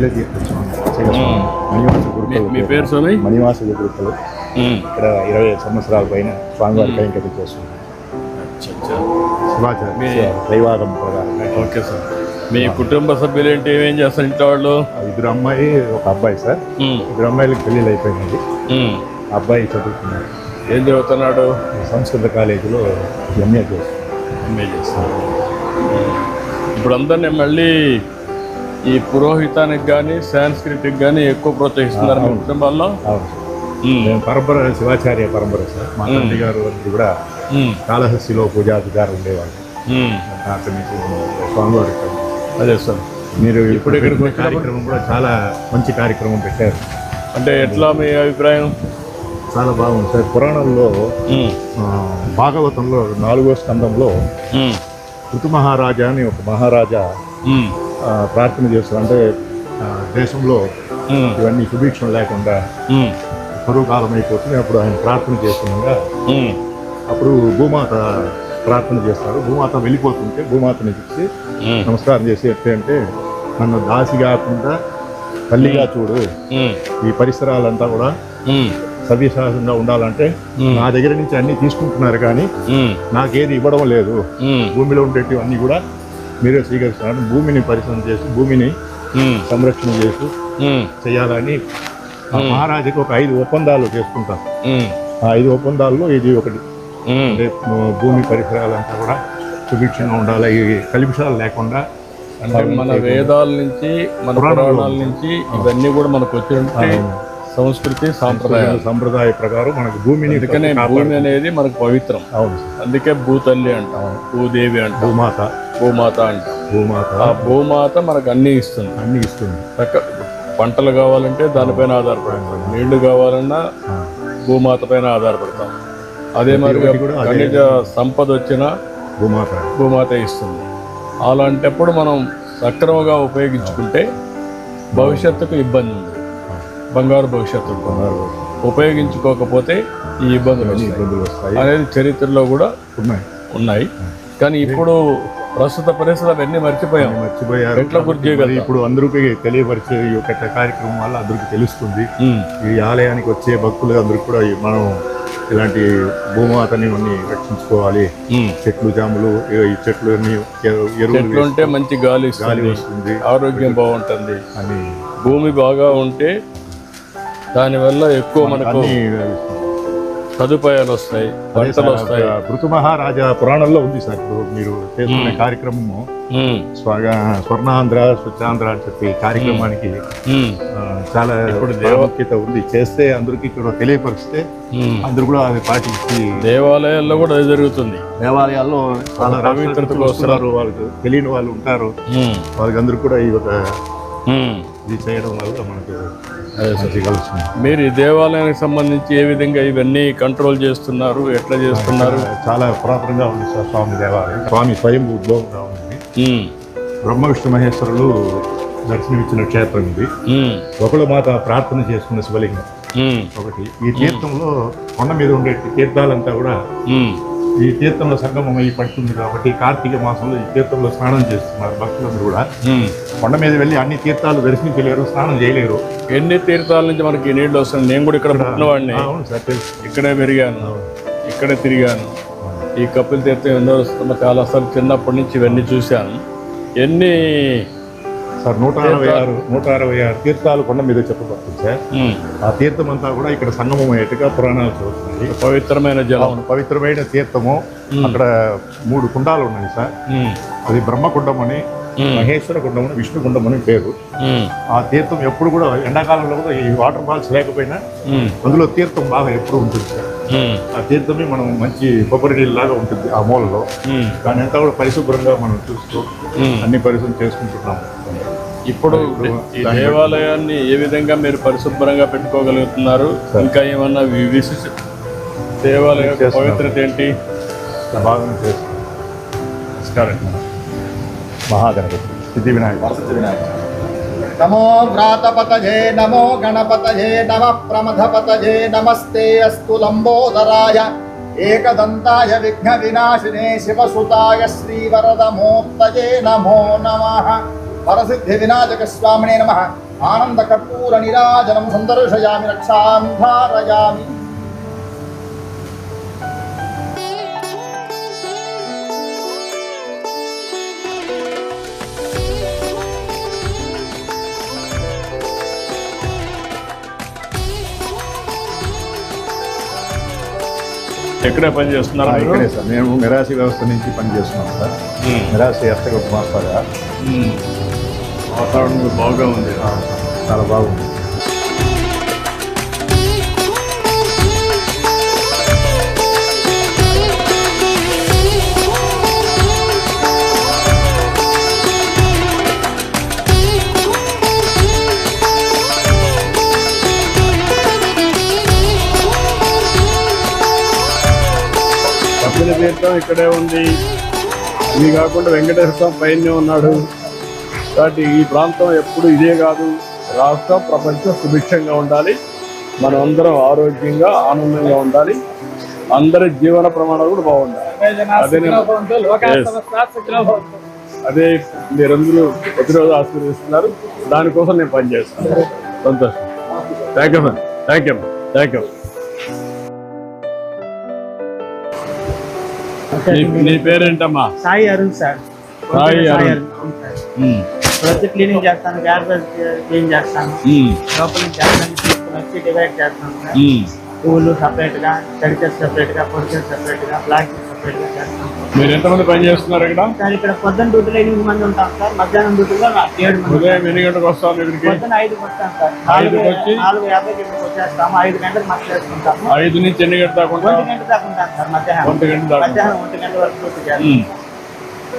అభిలే తీర్పించాం మణివాస మీ- గురుకులు. ఇక్కడ ఇరవై సంవత్సరాల పైన స్వామివారి కైంకర్యం చేస్తున్నాం దైవాగం ఓకే సార్. మీ కుటుంబ సభ్యులు ఏంటి ఏమేం చేస్తారు ఇంట్లో వాళ్ళు ఇద్దరు అమ్మాయి ఒక అబ్బాయి సార్. ఇద్దరు అమ్మాయిలకు పెళ్ళిళ్ళు అయిపోయినది ఉమ్. అబ్బాయి చదువుతున్నాడు ఏం చదువుతున్నాడు? సంస్కృత కాలేజీలో ఎంఏ చేస్తున్నాడు. ఎంఏ చేస్తాడు ఇప్పుడు అందరినీ మళ్ళీ ఈ పురోహితానికి కానీ సాంస్క్రిట్కి కానీ ఎక్కువ ప్రోత్సహిస్తున్నారు మీ. కుటుంబాల్లో? పరంపర శివాచార్య పరంపర సార్. మా తండ్రి గారు కూడా. కాళహస్తిలో పూజాధికారులు ఉండేవాళ్ళు. స్వామివారి అదే సార్ మీరు ఇప్పుడు ఇక్కడికి కార్యక్రమం కూడా చాలా మంచి కార్యక్రమం పెట్టారు. అంటే ఎట్లా మీ అభిప్రాయం? చాలా బాగుంది సార్. పురాణంలో భాగవతంలో నాలుగో స్కందంలో ఉమ్. ఋతు మహారాజా అని ఒక మహారాజా ప్రార్థన చేస్తారు అంటే దేశంలో. ఇవన్నీ సుభిక్షం లేకుండా ఉమ్. కరువు కాలం అయిపోతుంది అప్పుడు ఆయన ప్రార్థన చేస్తుండగా. అప్పుడు భూమాత ప్రార్థన చేస్తారు భూమాత వెళ్ళిపోతుంటే భూమాతని చూసి. నమస్కారం చేసి అంటే నన్ను దాసి కాకుండా తల్లిగా చూడు. ఈ పరిసరాలంతా కూడా ఉమ్. సవ్యసాహంగా ఉండాలంటే. నా దగ్గర నుంచి అన్ని తీసుకుంటున్నారు కానీ. నాకేది ఇవ్వడం లేదు. భూమిలో ఉండేటివి అన్నీ కూడా మీరే స్వీకరిస్తున్నారు. భూమిని పరిశ్రమ చేసి భూమిని. సంరక్షణ చేసి. చేయాలని మహారాజుకి ఒక ఐదు ఒప్పందాలు చేసుకుంటారు. ఉమ్. ఆ ఐదు ఒప్పందాల్లో ఇది ఒకటి. భూమి పరిసరాలంతా కూడా సుభిక్షంగా ఉండాలి కలుషాలు లేకుండా అంటే మన వేదాల నుంచి మన పురాణాల నుంచి ఇవన్నీ కూడా మనకు వచ్చినట్టు సంస్కృతి సాంప్రదాయాలు. సంప్రదాయ ప్రకారం మనకు భూమిని అందుకనే భూమి అనేది మనకు పవిత్రం. అవును. అందుకే భూతల్లి అంటాం భూదేవి అంటాం భూమాత. భూమాత అంటాం. భూమాత. ఆ భూమాత మనకు అన్ని ఇస్తుంది. అన్ని ఇస్తుంది. చక్క పంటలు కావాలంటే దానిపైన ఆధారపడతాం. నీళ్ళు కావాలన్నా. భూమాత పైన ఆధారపడతాం. అదే మరి. ఖనిజ సంపద వచ్చినా భూమాత. భూమాత ఇస్తుంది. అలాంటప్పుడు మనం సక్రమంగా ఉపయోగించుకుంటే భవిష్యత్తుకు ఇబ్బంది ఉంది బంగారు భవిష్యత్తు ఉపయోగించుకోకపోతే ఈ ఇబ్బందులు ఇబ్బందులు వస్తాయి. అనేది చరిత్రలో కూడా ఉన్నాయి. ఉన్నాయి. కానీ ఇప్పుడు ప్రస్తుత పరిస్థితులు అవన్నీ మర్చిపోయాం. మర్చిపోయారు. ఎట్లా గుర్తు ఇప్పుడు అందరికీ తెలియపరిచే ఈ యొక్క కార్యక్రమం వల్ల అందరికీ తెలుస్తుంది. ఈ ఆలయానికి వచ్చే భక్తులు అందరికీ కూడా మనం ఇలాంటి భూమాతని అన్ని రక్షించుకోవాలి. చెట్లు జాములు ఈ- చెట్లు ఎరువులు ఉంటే మంచి గాలి గాలి వస్తుంది. ఆరోగ్యం బాగుంటుంది. అని భూమి బాగా ఉంటే దానివల్ల ఎక్కువ మనకు సదుపాయాలు వస్తాయి పంటలు వస్తాయి భృతు మహారాజా పురాణంలో ఉంది సార్. ఇప్పుడు మీరు చేస్తున్న కార్యక్రమము స్వగ స్వర్ణాంధ్ర స్వచ్ఛాంధ్ర అని చెప్పి కార్యక్రమానికి చాలా ఇప్పుడు దేవ- ప్రాముఖ్యత ఉంది. చేస్తే అందరికీ ఇక్కడ తెలియపరిస్తే. అందరూ కూడా అది పాటించి దేవాలయాల్లో కూడా అది జరుగుతుంది. దేవాలయాల్లో చాలా. వస్తున్నారు వాళ్ళకి తెలియని వాళ్ళు ఉంటారు. వాళ్ళకి అందరూ కూడా ఈ ఒక. ఇది చేయడం వల్ల మనకు మీరు ఈ దేవాలయానికి సంబంధించి ఏ విధంగా ఇవన్నీ కంట్రోల్ చేస్తున్నారు? ఎట్లా చేస్తున్నారు? చాలా పురాతనంగా ఉంది సార్ స్వామి దేవాలయం. స్వామి స్వయం ఉద్భవంగా ఉంది. బ్రహ్మ విష్ణు మహేశ్వరులు దర్శనమిచ్చిన క్షేత్రం ఇది. ఒకళ్ళ మాత ప్రార్థన చేసుకున్న శివలింగం. ఒకటి. ఈ తీర్థంలో కొండ మీద ఉండే తీర్థాలంతా కూడా ఈ తీర్థంలో సంగమం అయి పడుతుంది కాబట్టి కార్తీక మాసంలో ఈ తీర్థంలో స్నానం చేస్తున్నారు భక్తులందరూ కూడా. కొండ మీద వెళ్ళి అన్ని తీర్థాలు దర్శించలేరు స్నానం చేయలేరు. ఎన్ని తీర్థాల నుంచి మనకి ఈ నీళ్ళు వస్తుంది నేను కూడా ఇక్కడ పుట్టినవాడిని. ఇక్కడే పెరిగాను. ఇక్కడే తిరిగాను. ఈ కపిల్ తీర్థం ఎన్నో వస్తున్న చాలా సార్లు చిన్నప్పటి నుంచి ఇవన్నీ చూశాను. ఎన్ని సార్ నూట అరవై ఆరు నూట అరవై ఆరు తీర్థాలు కొండ మీద చెప్పబడుతుంది సార్. ఆ తీర్థం అంతా కూడా ఇక్కడ సంగమం అయ్యేట్టుగా పురాణాలు చదువుతుంది పవిత్రమైన జలం. పవిత్రమైన తీర్థము. అక్కడ మూడు కుండాలు ఉన్నాయి సార్. అది బ్రహ్మకుండం అని మహేశ్వర కుండం అని విష్ణు కుండం అని పేరు ఆ తీర్థం ఎప్పుడు కూడా ఎండాకాలంలో కూడా ఈ వాటర్ ఫాల్స్ లేకపోయినా అందులో తీర్థం బాగా ఎప్పుడు ఉంటుంది సార్. ఆ తీర్థమే మనం మంచి కొబ్బరి నీళ్ళలాగా ఉంటుంది ఆ మూలలో. దాని అంతా కూడా పరిశుభ్రంగా మనం చూస్తూ. అన్ని పరిశుభ్రం చేసుకుంటున్నాం ఇప్పుడు ఈ దేవాలయాన్ని ఏ విధంగా మీరు పరిశుభ్రంగా పెట్టుకోగలుగుతున్నారు? ఇంకా ఏమన్నా వి- విశిష్ట దేవాలయ. పవిత్రత ఏంటి? చేస్తున్నాం. నమస్కారం. మహాగణపతి సిద్ధి వినాయక. నమో వ్రాతపతజే నమో గణపతజే నమ ప్రమథపతజే నమస్తే అస్తు లంబోదరాయ. ఏకదంతాయ విఘ్న వినాశినే శివసుతాయ శ్రీవరదమూర్తజే నమో నమ. వరసిద్ధి వినాయక స్వామినే నమ ఆనంద కర్పూర నిరాజనం సందర్శయామి రక్షామి ధారయామి ఎక్కడే పని చేస్తున్నారు? ఇక్కడే సార్ మేము మిరాసి వ్యవస్థ నుంచి పనిచేస్తున్నాం సార్. మిరాసి మాస్టర్గా ఉమ్. వాతావరణం బాగా ఉంది. చాలా బాగుంది. తీర్థం ఇక్కడే ఉంది. ఇది కాకుండా వెంకటేశ్వర స్వామి పైనే ఉన్నాడు. కాబట్టి ఈ ప్రాంతం ఎప్పుడు ఇదే కాదు. రాష్ట్రం ప్రపంచం సుభిక్షంగా ఉండాలి. మనం అందరం ఆరోగ్యంగా ఆనందంగా ఉండాలి. అందరి జీవన ప్రమాణాలు కూడా బాగుండాలి. అదే. అదే మీరందరూ ప్రతిరోజు ఆశీర్వదిస్తున్నారు. దానికోసం నేను పనిచేస్తాను. సంతోషం. Thank you thank you thank you నీ పేరేంటమ్మా? సాయి అరుణ్ సార్. సాయి అరుణ్. ప్రతి క్లీనింగ్ చేస్తాను గార్బేజ్ క్లీన్ చేస్తాను. లోపల నుంచి తీసుకుని వచ్చి డివైడ్ చేస్తాను. పూలు సపరేట్గా తడిచెస్ సపరేట్గా పొడిచెస్ సపరేట్గా ప్లాస్టిక్ సపరేట్గా చేస్తాం మీరు ఎంతమంది పని చేస్తున్నారు ఇక్కడ? సార్ ఇక్కడ పొద్దున్న డ్యూటీలో ఎనిమిది మంది ఉంటాం సార్ మధ్యాహ్నం డ్యూటీలో ఏడు మంది ఉదయం ఎన్ని గంటలకు వస్తాను ఇక్కడికి పొద్దున్న ఐదుకి వస్తాం సార్. నాలుగు వచ్చి? నాలుగు ఇక్కడికి వచ్చేస్తాము ఐదు గంటలకు మళ్ళీ చేసుకుంటాము. ఐదు నుంచి ఎన్ని గంటల దాకా? ఒంటి గంట దాకా ఉంటాం సార్ మధ్యాహ్నం. ఒంటి గంట మధ్యాహ్నం ఒంటి గంట వరకు డ్యూటీ చేస్తాం.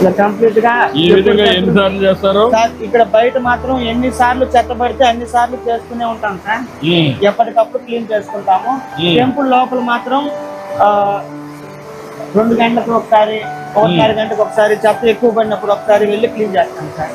ఇలా కంప్లీట్గా ఈ విధంగా ఎన్నిసార్లు చేస్తారు? సార్ ఇక్కడ బయట మాత్రం ఎన్ని సార్లు చెత్త పడితే అన్ని సార్లు చేస్తూనే ఉంటాం సార్. ఎప్పటికప్పుడు క్లీన్ చేసుకుంటాము. టెంపుల్ లోపల మాత్రం ఆ, రెండు గంటలకు ఒకసారి ఒకసారి గంటకు ఒకసారి చెత్త ఎక్కువ పడినప్పుడు ఒకసారి వెళ్ళి క్లీన్ చేస్తాం సార్.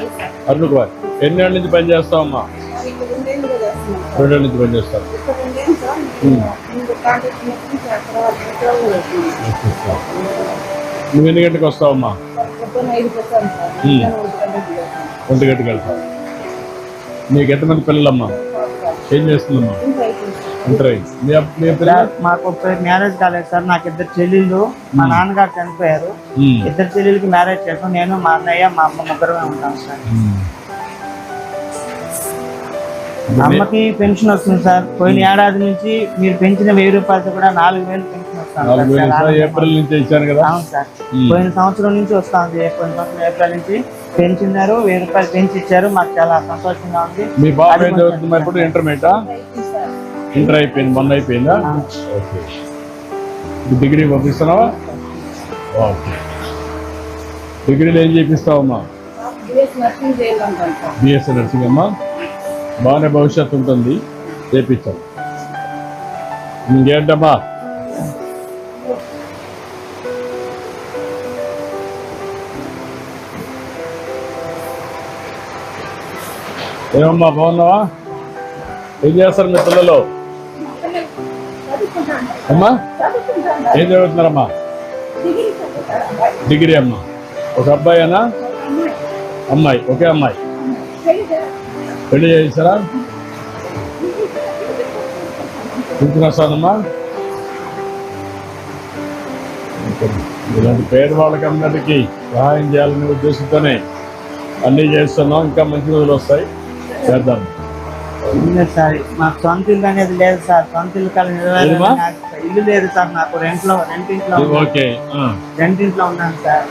అరుణ్ కుమార్ ఎన్ని ఏళ్ళ నుంచి పని చేస్తావమ్మా? రెండేళ్ళ నుంచి పని చేస్తావు? నువ్వు ఎన్ని గంటలకు వస్తావమ్మా? ఒంటి గంటకు వెళ్తావు. నీకు ఎంతమంది పిల్లలమ్మా? ఏం చేస్తుందమ్మా? మాకు మ్యారేజ్ కాలేదు సార్. నాకు ఇద్దరు చెల్లెళ్ళు. మా నాన్నగారు చనిపోయారు. ఇద్దరు చెల్లెలకి మ్యారేజ్ చేసాం. నేను మా అన్నయ్య మా అమ్మ ముగ్గురమే ఉంటాం సార్. అమ్మకి పెన్షన్ వస్తుంది సార్. పోయిన ఏడాది నుంచి మీరు పెంచిన వెయ్యి రూపాయలతో కూడా నాలుగు వేలు పెన్షన్ వస్తాను సార్. ఇస్తా, ఏప్రిల్ నుంచి ఇచ్చాను కదా. అవును సార్. ఉమ్. పోయిన సంవత్సరం నుంచి వస్తుంది. పోయిన సంవత్సరం ఏప్రిల్ నుంచి పెంచినారు. వెయ్యి రూపాయలు పెంచి ఇచ్చారు. మాకు చాలా సంతోషంగా ఉంది. మీ బాబు ఇంటర్మీడియటా ఇంటర్ అయిపోయింది మొన్న అయిపోయిందా? ఓకే. డిగ్రీ పంపిస్తున్నావా? ఓకే. డిగ్రీలో ఏం చేపిస్తావమ్మా? బిఎస్సీ నర్సింగ్ అమ్మా? బాగానే భవిష్యత్తు ఉంటుంది. చేపించాం ఇంకేంటమ్మా ఏమమ్మా బాగున్నావా? ఏం చేస్తారు మీ పిల్లలు? అమ్మా? ఏం చదువుతున్నారమ్మా? డిగ్రీ అమ్మా. ఒక అబ్బాయేనా? అమ్మాయి ఒకే అమ్మాయి. పెళ్ళి చేస్తారా పింఛన్ వస్తుందమ్మా? ఇలాంటి పేదవాళ్ళకి అందరికీ సహాయం చేయాలనే ఉద్దేశంతోనే అన్నీ చేస్తున్నాం. ఇంకా మంచి రోజులు వస్తాయి. చేద్దాం. లేదు సార్. మాకు సొంత ఇల్లు అనేది లేదు సార్. సొంత ఇల్లు కాలం? ఇల్లు లేదు సార్ నాకు. రెంట్లో రెంట్ ఇంట్లో ఉన్నాను. ఓకే. ఆ. రెంట్ ఇంట్లో ఉన్నాను సార్.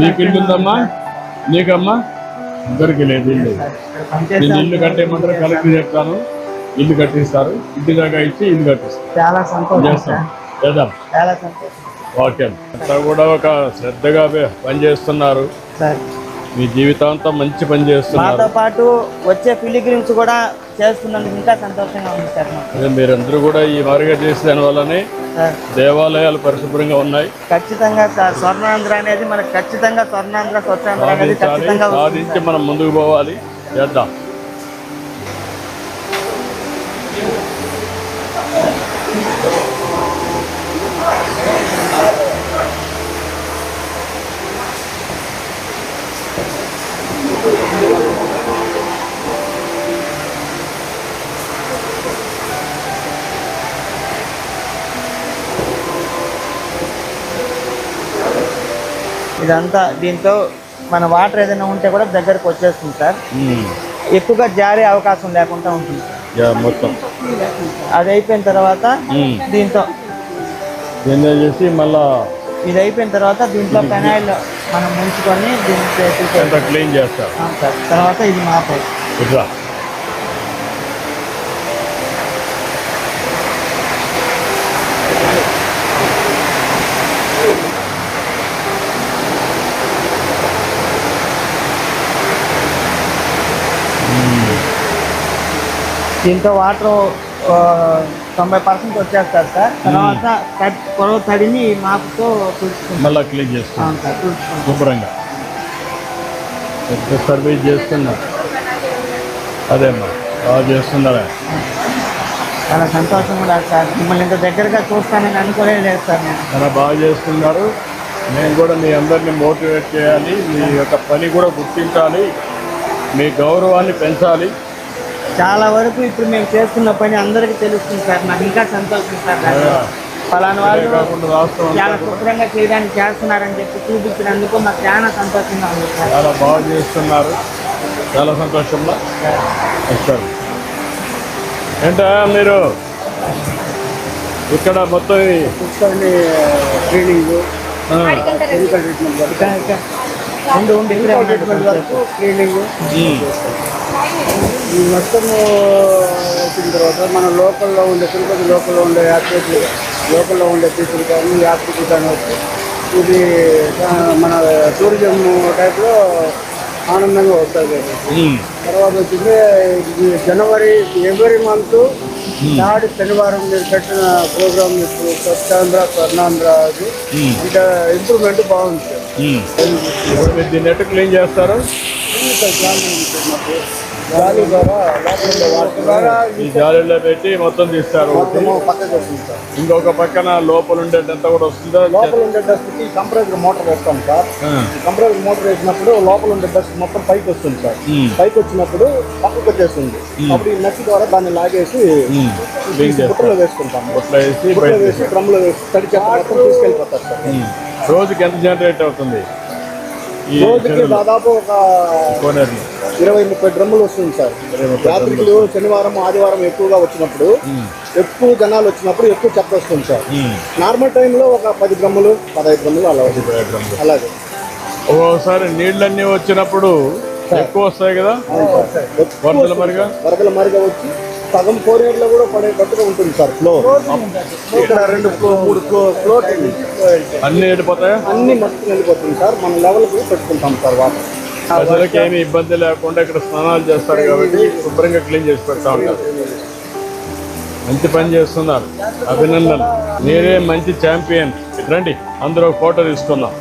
నీకు ఇల్లు ఉందమ్మా? నీకమ్మా? ఇద్దరికి లేదు ఇల్లు. నేను ఇల్లు కట్టేయమంటారు కలెక్టర్ చెప్తాను. ఇల్లు కట్టిస్తారు. ఇంటి దాకా ఇచ్చి ఇల్లు కట్టిస్తారు. చాలా సంతోషం చేద్దాం. చాలా సంతోషం. ఓకే అంతా కూడా ఒక శ్రద్ధగా పనిచేస్తున్నారు సార్. మీ జీవితాంతం మంచి పని చేస్తున్నారు. మాతో పాటు వచ్చే పిలిగ్రిమ్స్ కూడా చేస్తున్నందుకు ఇంకా సంతోషంగా ఉంది సార్ అదే మీరందరూ కూడా ఈ మారుగా చేసే దానివల్లనే దేవాలయాలు పరిశుభ్రంగా ఉన్నాయి. ఖచ్చితంగా సార్. స్వర్ణాంధ్ర అనేది మనకు ఖచ్చితంగా స్వర్ణాంధ్ర స్వచ్ఛాంధ్ర అనేది ఖచ్చితంగా సాధించి మనం ముందుకు పోవాలి. చేద్దాం. ఇదంతా దీంతో మన వాటర్ ఏదైనా ఉంటే కూడా దగ్గరకు వచ్చేస్తుంది సార్. ఎక్కువగా జారే అవకాశం లేకుండా ఉంటుంది. మొత్తం. అది అయిపోయిన తర్వాత. దీంతో. చేసి మళ్ళా ఇది అయిపోయిన తర్వాత దీంట్లో పెనాయిల్ మనం ముంచుకొని దీన్ని క్లీన్ సార్. తర్వాత ఇది మాపే. దీంతో వాటర్ తొంభై పర్సెంట్ వచ్చేస్తారు సార్. తర్వాత తడి పొడవు తడిని మాపుతో మళ్ళా క్లీన్ చేస్తాం. సార్ శుభ్రంగా. పెద్ద సర్వీస్ చేస్తున్నారు. అదేమ్మా బాగా చేస్తున్నారా? చాలా సంతోషం కూడా సార్. మిమ్మల్ని ఇంత దగ్గరగా చూస్తానని అనుకోలేదు లేదు సార్ నేను. చాలా బాగా చేస్తున్నారు. మేము కూడా మీ అందరిని మోటివేట్ చేయాలి. మీ యొక్క పని కూడా గుర్తించాలి. మీ గౌరవాన్ని పెంచాలి. చాలా వరకు ఇప్పుడు మేము చేస్తున్న పని అందరికీ తెలుస్తుంది సార్. నాకు ఇంకా సంతోషం సార్. ఫలానా వాళ్ళు చాలా శుభ్రంగా చేయడానికి చేస్తున్నారని చెప్పి చూపించినందుకు మాకు చాలా సంతోషంగా ఉంది సార్. చాలా బాగా చేస్తున్నారు. చాలా సంతోషంగా ఏంటా మీరు? ఇక్కడ మొత్తం ఇక్కడే ఉన్నాడు వరకు క్లీనింగ్ ఉమ్, ఈ మొత్తం వచ్చిన తర్వాత మన లోకల్లో ఉండే తిరుపతి లోకల్లో ఉండే యాత్రికులు లోకల్లో ఉండే పీపుల్ కానీ యాత్రికులు కానీ వచ్చి ఇది మన టూరిజం టైప్లో ఆనందంగా వస్తుంది తర్వాత వచ్చింది జనవరి ఎవ్రీ మంత్ నాడు శనివారం మీరు పెట్టిన ప్రోగ్రామ్ ఇప్పుడు స్వచ్ఛాంధ్ర స్వర్ణాంధ్ర అది అంటే ఇంప్రూవ్మెంట్ బాగుంది. దీన్ని ఎట్టు క్లీన్ చేస్తారు? ఈ జాలీలో పెట్టి మొత్తం తీస్తారు. ఇంకొక పక్కన లోపల ఉండేటంతా కూడా వస్తుందా? లోపల ఉండే డస్ట్కి కంప్రెసర్ మోటార్ వేస్తాం సార్. కంప్రెసర్ మోటార్ వేసినప్పుడు లోపల ఉండే డస్ట్ మొత్తం పైకి వస్తుంది సార్. పైకి వచ్చినప్పుడు పక్కకు వచ్చేస్తుంది. అప్పుడు ఈ నచ్చి ద్వారా దాన్ని లాగేసి బుట్టలో వేసుకుంటాం బుట్టలో వేసి బుట్టలో వేసి డ్రమ్లో వేసి తడి చెత్త మొత్తం తీసుకెళ్ళిపోతారు సార్. రోజుకి ఎంత జనరేట్ అవుతుంది? రోజుకి? దాదాపు ఒక ఇరవై ముప్పై డ్రమ్ములు వస్తుంది సార్. యాత్రికులు శనివారం ఆదివారం ఎక్కువగా వచ్చినప్పుడు ఎక్కువ జనాలు వచ్చినప్పుడు ఎక్కువ చెత్త వస్తుంది సార్. నార్మల్ టైంలో ఒక పది డ్రమ్ములు పదహైదు డ్రమ్ములు అలా. అలాగే. ఒక్కోసారి నీళ్ళన్నీ వచ్చినప్పుడు ఎక్కువ వస్తాయి కదా? వరదల మరిగా? వరదల మారిగా వచ్చి సగం కోనేరులో కూడా పడేటట్టుగా ఉంటుంది సార్ ఫ్లో ఇక్కడ రెండు మూడు ఫ్లో ఫ్లో అన్ని వెళ్ళిపోతాయా అన్ని మొత్తం వెళ్ళిపోతుంది సార్. మన లెవెల్కి పెట్టుకుంటాం సార్ వాటర్. ప్రజలకి ఏమి ఇబ్బంది లేకుండా ఇక్కడ స్నానాలు చేస్తారు కాబట్టి శుభ్రంగా క్లీన్ చేసి పెడతా ఉంటారు. మంచి పని చేస్తున్నారు. అభినందనలు. మీరే మంచి ఛాంపియన్ రండి అందరూ ఫోటో తీసుకుందాం.